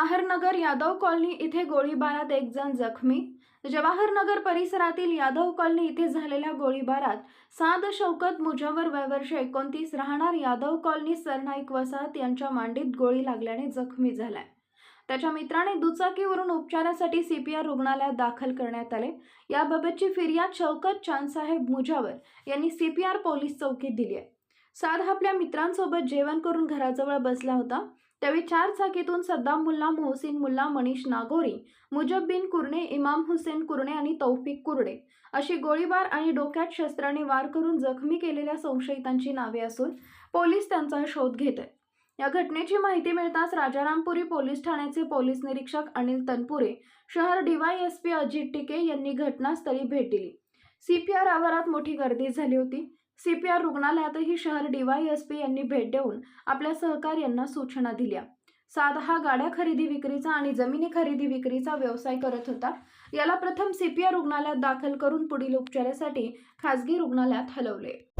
Jawahar Nagar Yadav colony इथे गोळीबारात एक जण जखमी जवाहरनगर परिसरातील यादव कॉलनी इथे झालेल्या गोळीबारात साद शौकत मुजावर वयवर्ष एकोणतीस राहणार यादव कॉलनी सरनाईक वसाहत यांच्या मांडीत गोळी लागल्याने जखमी झालाय. त्याच्या मित्राने दुचाकीवरून उपचारासाठी सीपीआर रुग्णालयात दाखल करण्यात आले. याबाबतची फिर्याद शौकत चांदसाहेब मुजावर यांनी सीपीआर पोलीस चौकीत दिली आहे. साध आपल्या मित्रांसोबत जेवण करून घराजवळ बसला होता. त्यावेळी चार चाकीतून सद्दाम मुल्ला मोहसिन मुल्ला मनीष नागोरी मुजब्बिन कुरणे कुर्णे इमाम हुसेन कुर्णे आणि तौफिक कुर्डे अशी गोळीबार आणि डोक्यात शस्त्राने वार करून जखमी केलेल्या संशयितांची नावे असून पोलीस त्यांचा शोध घेत आहेत या घटनेची माहिती मिळताच राजारामपुरी पोलीस ठाण्याचे पोलीस निरीक्षक अनिल तनपुरे शहर डीवायएसपी अजित टिके यांनी घटनास्थळी भेट दिली. सीपीआर आवारात मोठी गर्दी झाली होती. सीपीआर रुग्णालयातही शहर डीवायएसपी यांनी भेट देऊन आपल्या सहकार्यांना सूचना दिल्या. साद हा गाड्या खरेदी विक्रीचा आणि जमिनी खरेदी विक्रीचा व्यवसाय करत होता. याला प्रथम सीपीआर रुग्णालयात दाखल करून पुढील उपचारासाठी खासगी रुग्णालयात हलवले.